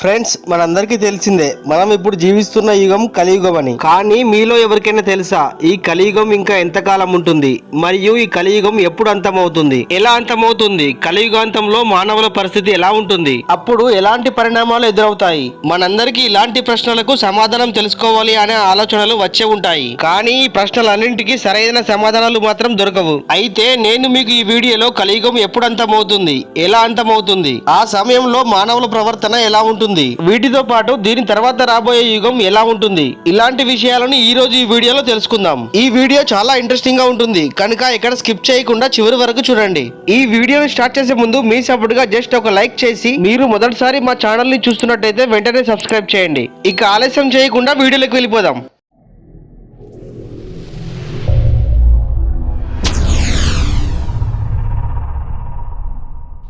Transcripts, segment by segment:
Friends మనందరికీ తెలిసిందే మనం ఇప్పుడు జీవిస్తున్న యుగం కలియుగం అని. కానీ మీలో ఎవరికైనా తెలుసా ఈ కలియుగం ఇంకా ఎంతకాలం ఉంటుంది? మరియు ఈ కలియుగం ఎప్పుడు అంతమవుతుంది? ఎలా అంతమవుతుంది? కలియుగాంతంలో మానవుల పరిస్థితి ఎలా ఉంటుంది? అప్పుడు ఎలాంటి పరిణామాలు ఎదురవుతాయి? మనందరికీ ఇలాంటి ప్రశ్నలకు సమాధానం తెలుసుకోవాలి అనే ఆలోచనలు వచ్చే ఉంటాయి. కానీ ఈ ప్రశ్నలన్నింటికీ సరైన సమాధానాలు మాత్రం దొరకవు. అయితే నేను మీకు ఈ వీడియోలో కలియుగం ఎప్పుడు అంతమవుతుంది? ఎలా అంతమవుతుంది? ఆ సమయంలో మానవుల ప్రవర్తన ఎలా ఉంటుంది? వీటితో పాటు దీని తర్వాత రాబోయే యుగం ఎలా ఉంటుంది? ఇలాంటి విషయాలను ఈ రోజు ఈ వీడియోలో తెలుసుకుందాం. ఈ వీడియో చాలా ఇంట్రెస్టింగ్గా ఉంటుంది. కనుక ఇక్కడ స్కిప్ చేయకుండా చివరి వరకు చూడండి. ఈ వీడియోని స్టార్ట్ చేసే ముందు మీ సపోర్ట్గా జస్ట్ ఒక లైక్ చేసి మీరు మొదటిసారి మా ఛానల్ని చూస్తున్నట్టయితే వెంటనే సబ్స్క్రైబ్ చేయండి. ఇక ఆలస్యం చేయకుండా వీడియోలోకి వెళ్ళిపోదాం.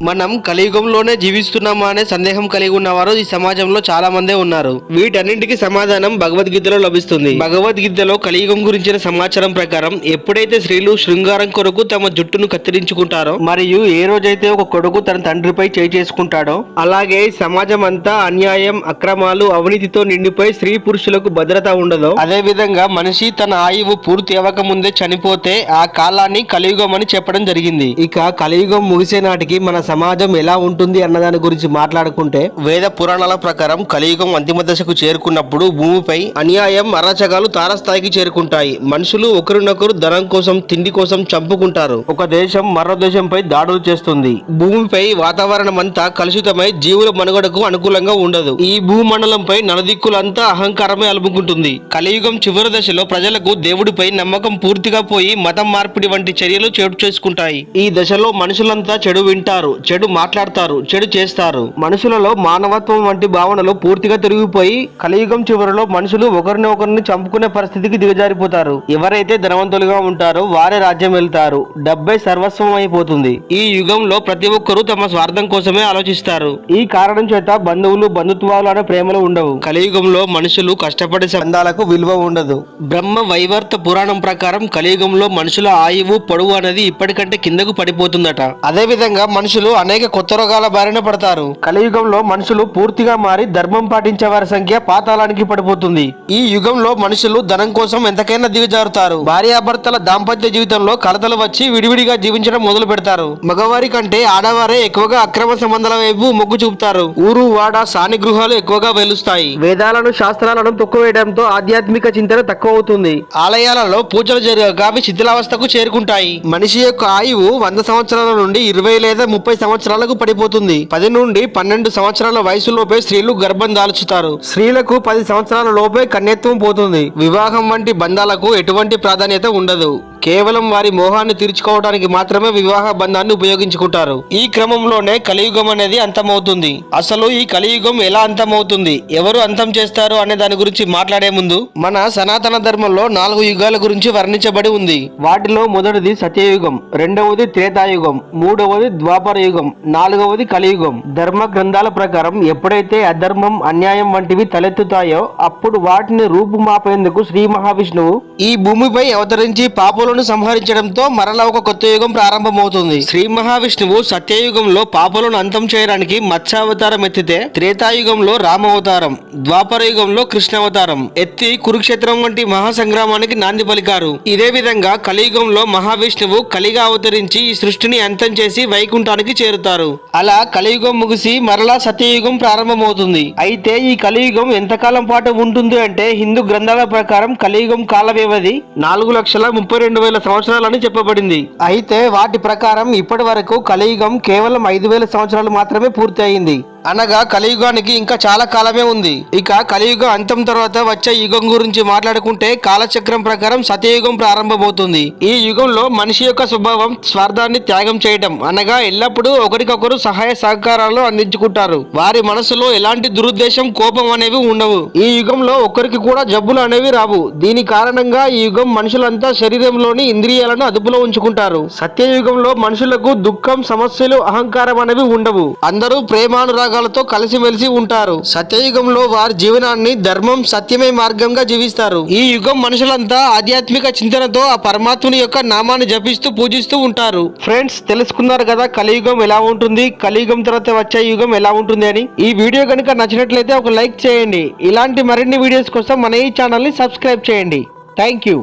మనం కలియుగంలోనే జీవిస్తున్నామా అనే సందేహం కలిగి ఉన్నవారు ఈ సమాజంలో చాలా మందే ఉన్నారు. వీటన్నింటికి సమాధానం భగవద్గీతలో లభిస్తుంది. భగవద్గీతలో కలియుగం గురించిన సమాచారం ప్రకారం ఎప్పుడైతే స్త్రీలు శృంగారం కొరకు తమ జుట్టును కత్తిరించుకుంటారో మరియు ఏ రోజైతే ఒక కొడుకు తన తండ్రిపై చేయి చేసుకుంటాడో అలాగే సమాజం అంతా అన్యాయం అక్రమాలు అవినీతితో నిండిపోయి స్త్రీ పురుషులకు భద్రత ఉండదో అదే విధంగా మనిషి తన ఆయువు పూర్తి అవ్వక ముందే చనిపోతే ఆ కాలాన్ని కలియుగం అని చెప్పడం జరిగింది. ఇక కలియుగం ముగిసే నాటికి మన సమాజం ఎలా ఉంటుంది అన్న దాని గురించి మాట్లాడుకుంటే వేద పురాణాల ప్రకారం కలియుగం అంతిమ దశకు చేరుకున్నప్పుడు భూమిపై అన్యాయం అరాచకాలు తారస్థాయికి చేరుకుంటాయి. మనుషులు ఒకరినొకరు ధనం కోసం తిండి కోసం చంపుకుంటారు. ఒక దేశం మరో దేశంపై దాడులు చేస్తుంది. భూమిపై వాతావరణం అంతా కలుషితమై జీవుల మనుగడకు అనుకూలంగా ఉండదు. ఈ భూమండలంపై నలుదిక్కులంతా అహంకారమే అలుముకుంటుంది. కలియుగం చివరి దశలో ప్రజలకు దేవుడిపై నమ్మకం పూర్తిగా పోయి మతం మార్పిడి వంటి చర్యలు చోటు చేసుకుంటాయి. ఈ దశలో మనుషులంతా చెడు వింటారు. చెడు మాట్లాడతారు చెడు చేస్తారు. మనుషులలో మానవత్వం వంటి భావనలు పూర్తిగా తిరిగిపోయి కలియుగం చివరిలో మనుషులు ఒకరిని ఒకరిని చంపుకునే పరిస్థితికి దిగజారిపోతారు. ఎవరైతే ధనవంతులుగా ఉంటారో వారే రాజ్యం వెళ్తారు. డబ్బే సర్వస్వం అయిపోతుంది. ఈ యుగంలో ప్రతి ఒక్కరూ తమ స్వార్థం కోసమే ఆలోచిస్తారు. ఈ కారణం చేత బంధువులు బంధుత్వాలు అనే ప్రేమలు ఉండవు. కలియుగంలో మనుషులు కష్టపడే సంబంధాలకు విలువ ఉండదు. బ్రహ్మ వైవర్త పురాణం ప్రకారం కలియుగంలో మనుషుల ఆయువు పొడవు అనేది ఇప్పటికంటే కిందకు పడిపోతుందట. అదే విధంగా మనుషులు అనేక కొత్త రోగాల బారిన పడతారు. కలియుగంలో మనుషులు పూర్తిగా మారి ధర్మం పాటించే వారి సంఖ్య పాతాళానికి పడిపోతుంది. ఈ యుగంలో మనుషులు ధనం కోసం ఎంతకైనా దిగజారుతారు. భార్యాభర్తల దాంపత్య జీవితంలో కలతలు వచ్చి విడివిడిగా జీవించడం మొదలు పెడతారు. మగవారి కంటే ఆడవారే ఎక్కువగా అక్రమ సంబంధాల వైపు మొగ్గు చూపుతారు. ఊరు వాడ సాని గృహాలు ఎక్కువగా వెలుస్తాయి. వేదాలను శాస్త్రాలను తొక్కువేయడంతో ఆధ్యాత్మిక చింతన తక్కువ అవుతుంది ఆలయాలలో పూజలు జరగక అవి శిథిలావస్థకు చేరుకుంటాయి. మనిషి యొక్క ఆయువు వంద సంవత్సరాల నుండి ఇరవై లేదా ముప్పై సంవత్సరాలకు పడిపోతుంది. పది నుండి పన్నెండు సంవత్సరాల వయసులోపే స్త్రీలు గర్భం దాల్చుతారు. స్త్రీలకు పది సంవత్సరాల లోపే కన్యత్వం పోతుంది. వివాహం వంటి బంధాలకు ఎటువంటి ప్రాధాన్యత ఉండదు. కేవలం వారి మోహాన్ని తీర్చుకోవడానికి మాత్రమే వివాహ బంధాన్ని ఉపయోగించుకుంటారు. ఈ క్రమంలోనే కలియుగం అనేది అంతమవుతుంది. అసలు ఈ కలియుగం ఎలా అంతమవుతుంది? ఎవరు అంతం చేస్తారు అనే దాని గురించి మాట్లాడే ముందు మన సనాతన ధర్మంలో నాలుగు యుగాల గురించి వర్ణించబడి ఉంది. వాటిలో మొదటిది సత్యయుగం రెండవది త్రేతాయుగం మూడవది ద్వాపర కలియుగం. నాలుగవది కలియుగం. ధర్మ గ్రంథాల ప్రకారం ఎప్పుడైతే అధర్మం అన్యాయం వంటివి తలెత్తుతాయో అప్పుడు వాటిని రూపుమాపేందుకు శ్రీ మహావిష్ణువు ఈ భూమిపై అవతరించి పాపులను సంహరించడంతో మరలా ఒక కొత్త యుగం ప్రారంభమవుతుంది. శ్రీ మహావిష్ణువు సత్యయుగంలో పాపులను అంతం చేయడానికి మత్స్యావతారం ఎత్తితే త్రేతాయుగంలో రామావతారం ద్వాపర యుగంలో కృష్ణావతారం ఎత్తి కురుక్షేత్రం వంటి మహాసంగ్రామానికి నాంది పలికారు. ఇదే విధంగా కలియుగంలో మహావిష్ణువు కలిగా అవతరించి ఈ సృష్టిని అంతం చేసి వైకుంఠానికి చేరుతారు. అలా కలియుగం ముగిసి మరలా సతయుగం ప్రారంభమవుతుంది. అయితే ఈ కలియుగం ఎంతకాలం పాటు ఉంటుంది అంటే హిందూ గ్రంథాల ప్రకారం కలియుగం కాల వ్యవధి నాలుగు లక్షల ముప్పై రెండు వేల సంవత్సరాలని చెప్పబడింది. అయితే వాటి ప్రకారం ఇప్పటి వరకు కలియుగం కేవలం ఐదు వేల సంవత్సరాలు మాత్రమే పూర్తి అయింది అనగా కలియుగానికి ఇంకా చాలా కాలమే ఉంది. ఇక కలియుగం అంతం తర్వాత వచ్చే యుగం గురించి మాట్లాడుకుంటే కాలచక్రం ప్రకారం సత్యయుగం ప్రారంభమవుతుంది. ఈ యుగంలో మనిషి యొక్క స్వభావం స్వార్థాన్ని త్యాగం చేయటం అనగా ఎల్లప్పుడూ ఒకరికొకరు సహాయ సహకారాలు అందించుకుంటారు. వారి మనసులో ఎలాంటి దురుద్దేశం కోపం అనేవి ఉండవు. ఈ యుగంలో ఒకరికి కూడా జబ్బులు అనేవి రావు. దీని కారణంగా ఈ యుగం మనుషులంతా శరీరంలోని ఇంద్రియాలను అదుపులో ఉంచుకుంటారు. సత్యయుగంలో మనుషులకు దుఃఖం సమస్యలు అహంకారం అనేవి ఉండవు. అందరూ ప్రేమానురాగ అనురాగాలతో కలిసిమెలిసి ఉంటారు. సత్యయుగంలో వారి జీవనాన్ని ధర్మం సత్యమే మార్గంగా జీవిస్తారు. ఈ యుగం మనుషులంతా ఆధ్యాత్మిక చింతనతో ఆ పరమాత్ముని యొక్క నామాన్ని జపిస్తూ పూజిస్తూ ఉంటారు. ఫ్రెండ్స్ తెలుసుకున్నారు కదా కలియుగం ఎలా ఉంటుంది? కలియుగం తర్వాత వచ్చే యుగం ఎలా ఉంటుంది అని? ఈ వీడియో కనుక నచ్చినట్లయితే ఒక లైక్ చేయండి. ఇలాంటి మరిన్ని వీడియోస్ కోసం మన ఈ ఛానల్ని సబ్స్క్రైబ్ చేయండి. Thank you.